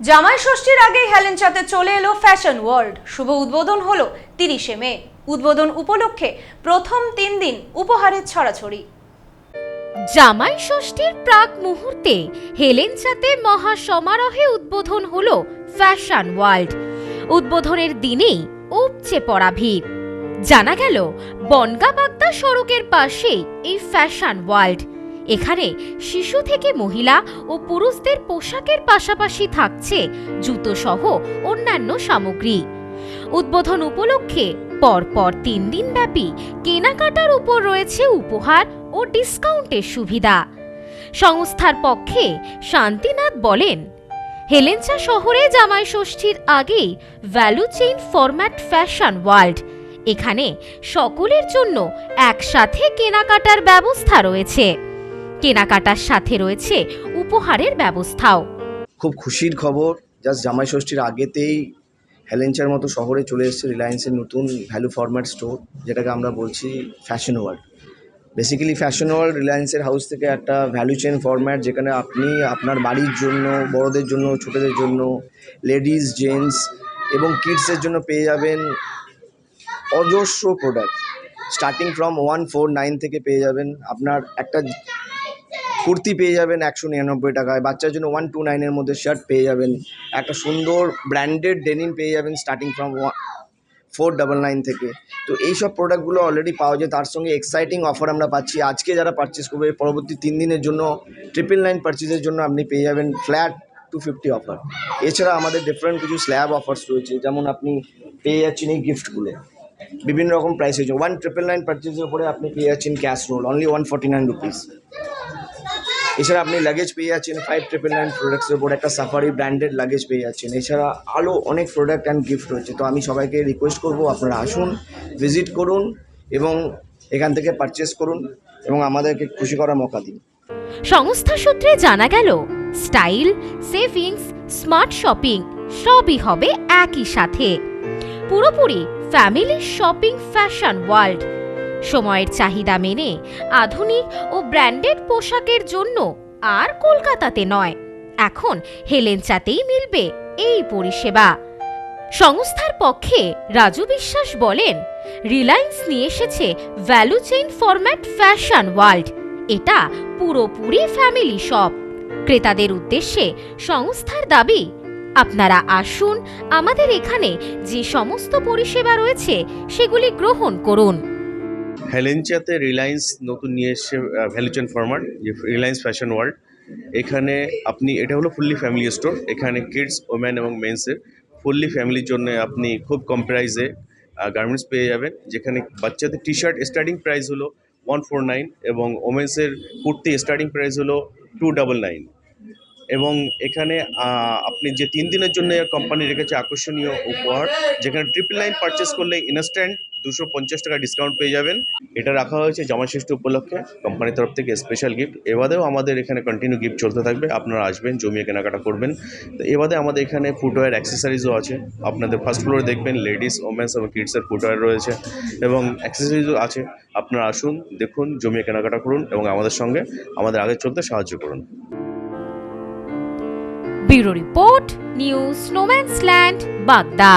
জামাই ষষ্ঠীর আগেই হেলেঞ্চাতে চলে এলো ফ্যাশন ওয়ার্ল্ড। শুভ উদ্বোধন হলো তিরিশে মে। উদ্বোধন উপলক্ষে প্রথম তিন দিন উপহারের ছড়াছড়ি। জামাই ষষ্ঠীর প্রাক মুহূর্তে হেলেঞ্চাতে মহা সমারোহে উদ্বোধন হল ফ্যাশন ওয়ার্ল্ড। উদ্বোধনের দিনেই উপচে পড়া ভিড়। জানা গেল, বনগা বাগদা সড়কের পাশেই এই ফ্যাশন ওয়ার্ল্ড। এখানে শিশু থেকে মহিলা ও পুরুষদের পোশাকের পাশাপাশি থাকছে জুতো সহ অন্যান্য সামগ্রী। উদ্বোধন উপলক্ষে পরপর তিন দিন ব্যাপী কেনাকাটার উপর রয়েছে উপহার ও ডিসকাউন্টের সুবিধা। সংস্থার পক্ষে শান্তিনাথ বলেন, হেলেঞ্চা শহরে জামাই ষষ্ঠীর আগেই value chain format fashion world এখানে সকলের জন্য একসাথে কেনাকাটার ব্যবস্থা রয়েছে। কেনাকাটার সাথে রয়েছে উপহারের ব্যবস্থাও। খুব খুশির খবর জাস্ট জামাই ষষ্ঠীর আগেতেই হেলেঞ্চার মতো শহরে চলে এসেছে রিলায়েন্সের নতুন ভ্যালু ফরম্যাট স্টোর যেটাকে আমরা বলছি fashion world basically fashion world রিলায়েন্সের house থেকে একটা ভ্যালু চেন ফরম্যাট যেখানে আপনি আপনার বাড়ির জন্য, বড়দের জন্য, ছোটদের জন্য লেডিস জেন্টস এবং কিডসের জন্য পেয়ে যাবেন অজস্র product starting from one four nine থেকে পেয়ে যাবেন। আপনার একটা কুর্তি পেয়ে যাবেন একশো নিরানব্বই টাকায়। বাচ্চার জন্য ওয়ান টু নাইনের মধ্যে শার্ট পেয়ে যাবেন। একটা সুন্দর ব্র্যান্ডেড ডেনিম পেয়ে যাবেন starting from four double nine থেকে। তো এই সব প্রোডাক্টগুলো অলরেডি পাওয়া যায়। তার সঙ্গে এক্সাইটিং অফার আমরা পাচ্ছি। আজকে যারা পারচেস করবে, পরবর্তী তিন দিনের জন্য ট্রিপল নাইন পারচেসের জন্য আপনি পেয়ে যাবেন ফ্ল্যাট টু ফিফটি অফার এছাড়া আমাদের ডিফারেন্ট কিছু স্ল্যাব অফার্স রয়েছে। যেমন আপনি পেয়ে যাচ্ছেন এই গিফটগুলো বিভিন্ন রকম প্রাইসের জন্য ওয়ান ট্রিপল নাইন পারচেসের উপরে আপনি পেয়ে যাচ্ছেন cash roll only one forty nine rupees এছাড়া আপনি লাগেজ পেয়ে যাচ্ছেন ফাইভ ট্রিপল নাইন প্রোডাক্টসের উপর। একটা সাফারি ব্র্যান্ডেড লাগেজ পেয়ে যাচ্ছেন। এছাড়া আরও অনেক প্রোডাক্ট অ্যান্ড গিফট রয়েছে। তো আমি সবাইকে রিকোয়েস্ট করব, আপনারা আসুন ভিজিট করুন এবং এখান থেকে পারচেস করুন এবং আমাদেরকে খুশি করার মৌকা দিন। সংস্থা সূত্রে জানা গেল স্টাইল সেভিংস স্মার্ট শপিং সবই হবে একই সাথে। পুরোপুরি ফ্যামিলি শপিং ফ্যাশন ওয়ার্ল্ড সময়ের চাহিদা মেনে আধুনিক ও ব্র্যান্ডেড পোশাকের জন্য আর কলকাতাতে নয়। এখন হেলেঞ্চাতেই মিলবে এই পরিষেবা। সংস্থার পক্ষে রাজু বিশ্বাস বলেন, রিলায়েন্স নিয়ে এসেছে value chain format fashion world. এটা পুরোপুরি ফ্যামিলি শপ। ক্রেতাদের উদ্দেশ্যে সংস্থার দাবি, আপনারা আসুন, আমাদের এখানে যে সমস্ত পরিষেবা রয়েছে সেগুলি গ্রহণ করুন। হেলেঞ্চাতে রিলায়েন্স নতুন নিয়ে এসছে ভ্যালুচেন ফরমার যে রিলায়েন্স ফ্যাশন ওয়ার্ল্ড এখানে আপনি, এটা হলো ফুললি ফ্যামিলি স্টোর এখানে কিডস ওম্যান এবং মেন্সের ফুললি ফ্যামিলির জন্য আপনি খুব কম প্রাইসে গার্মেন্টস পেয়ে যাবেন। যেখানে বাচ্চাদের টি শার্ট স্টার্টিং প্রাইস হলো ওয়ান ফোর নাইন এবং ওমেন্সের কুর্তি স্টার্টিং প্রাইস হলো টু ডাবল নাইন এবং এখানে আপনি যে তিন দিনের জন্য কোম্পানি রেখেছে আকর্ষণীয় উপহার, যেখানে ট্রিপল নাইন পারচেস করলে ইনস্ট্যান্ট দুশো পঞ্চাশ টাকা ডিসকাউন্ট পেয়ে যাবেন। এটা রাখা হয়েছে জামা ষষ্ঠী উপলক্ষে কোম্পানির তরফ থেকে স্পেশাল গিফট এবাদেও আমাদের এখানে কন্টিনিউ গিফট চলতে থাকবে, আপনারা আসবেন, জমিয়ে কেনাকাটা করবেন। তো এবাদে আমাদের এখানে ফুটওয়্যার অ্যাক্সেসারিজও আছে। আপনাদের ফার্স্ট ফ্লোরে দেখবেন লেডিস ওমেন্স এবং কিডসের ফুটওয়্যার রয়েছে। এবং অ্যাক্সেসরিজও আছে। আপনারা আসুন, দেখুন, জমিয়ে কেনাকাটা করুন এবং আমাদের সঙ্গে আমাদের আগে চলতে সাহায্য করুন। ব্যুরো রিপোর্ট নিউজ স্নোম্যান্স ল্যান্ড বাগদা।